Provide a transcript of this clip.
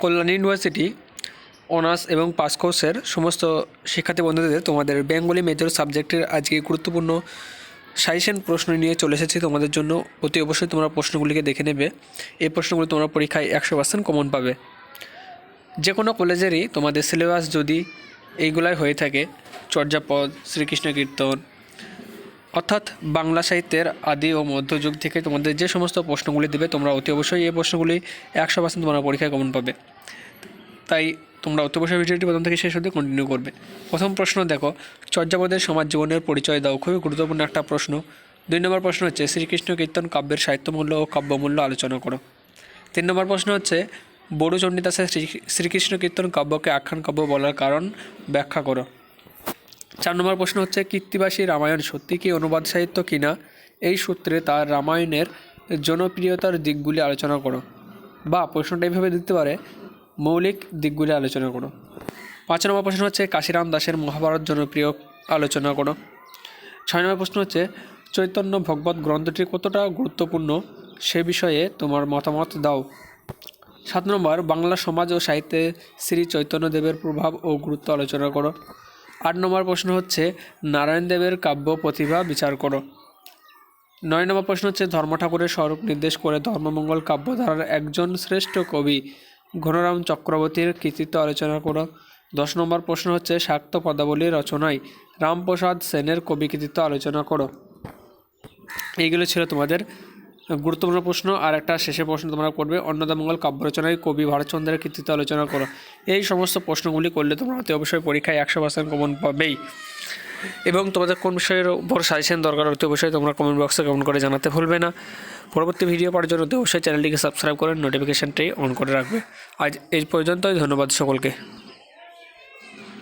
কল্যাণ university honours এবং pass কোর্সের সমস্ত শিক্ষার্থী বন্ধুদের তোমাদের বেঙ্গলি মেজর সাবজেক্টের আজকে গুরুত্বপূর্ণ সাজেশন প্রশ্ন নিয়ে চলে এসেছি তোমাদের জন্য। অতি অবশ্যই তোমরা প্রশ্নগুলিকে দেখে নেবে। এই প্রশ্নগুলি তোমরা পরীক্ষায় একশো পার্সেন্ট কমন পাবে। যে কোনো কলেজেরই তোমাদের সিলেবাস যদি এইগুলাই হয়ে থাকে, চর্যাপদ, শ্রীকৃষ্ণ কীর্তন অর্থাৎ বাংলা সাহিত্যের আদি ও মধ্যযুগ থেকে তোমাদের যে সমস্ত প্রশ্নগুলি দেবে, তোমরা অতি অবশ্যই এই প্রশ্নগুলি একশো পার্সেন্ট তোমরা পরীক্ষায় কমন পাবে। তাই তোমরা অতি অবশ্যই ভিডিওটি প্রথম থেকে শেষ অবধি কন্টিনিউ করবে। প্রথম প্রশ্ন দেখো, চর্যাপদের সমাজ জীবনের পরিচয় দাও। খুবই গুরুত্বপূর্ণ একটা প্রশ্ন। দুই নম্বর প্রশ্ন হচ্ছে, শ্রীকৃষ্ণ কীর্তন কাব্যের সাহিত্যমূল্য ও কাব্যমূল্য আলোচনা করো। তিন নম্বর প্রশ্ন হচ্ছে বড়ু চণ্ডীদাসের শ্রী- শ্রীকৃষ্ণ কীর্তন কাব্যকে আখ্যান কাব্য বলার কারণ ব্যাখ্যা করো। চার নম্বর প্রশ্ন হচ্ছে, কীর্তিবাসী রামায়ণ সত্যি কি অনুবাদ সাহিত্য কিনা? এই সূত্রে তার রামায়ণের জনপ্রিয়তার দিকগুলি আলোচনা করো। বা প্রশ্নটা এইভাবে দিতে পারে, মৌলিক দিকগুলি আলোচনা করো। পাঁচ নম্বর প্রশ্ন হচ্ছে, কাশিরাম দাসের মহাভারত জনপ্রিয় আলোচনা করো। ছয় নম্বর প্রশ্ন হচ্ছে, চৈতন্য ভগবত গ্রন্থটি কতটা গুরুত্বপূর্ণ সে বিষয়ে তোমার মতামত দাও। সাত নম্বর, বাংলা সমাজ ও সাহিত্যে শ্রী চৈতন্যদেবের প্রভাব ও গুরুত্ব আলোচনা করো। আট নম্বর প্রশ্ন হচ্ছে, নারায়ণ দেবের কাব্য প্রতিভা বিচার করো। নয় নম্বর প্রশ্ন হচ্ছে ধর্ম ঠাকুরের স্বরূপ নির্দেশ করে ধর্মমঙ্গল কাব্যধারার একজন শ্রেষ্ঠ কবি ঘনরাম চক্রবর্তীর কৃতিত্ব আলোচনা করো। দশ নম্বর প্রশ্ন হচ্ছে, শাক্ত পদাবলী রচনায় রামপ্রসাদ সেনের কবি কৃতিত্ব আলোচনা করো। এইগুলো ছিল তোমাদের গুরুত্বপূর্ণ প্রশ্ন, আর একটা শেষের প্রশ্ন তোমরা করবে। অন্নদামঙ্গল কাব্য রচনায় কবি ভারতচন্দ্রের কৃতিত্ব আলোচনা করো। এই সমস্ত প্রশ্নগুলি করলে তোমরা অতি অবশ্যই পরীক্ষায় একশো পার্সেন্ট কমন পাবেই। এবং তোমাদের কোন বিষয়ের উপর সাজেশন দরকার অতি অবশ্যই তোমরা কমেন্ট বক্সে কমেন্ট করে জানাতে ভুলবে না। পরবর্তী ভিডিও পাওয়ার জন্য অতি অবশ্যই চ্যানেলটিকে সাবস্ক্রাইব করে নোটিফিকেশানটি অন করে রাখবে। আজ এই পর্যন্তই, ধন্যবাদ সকলকে।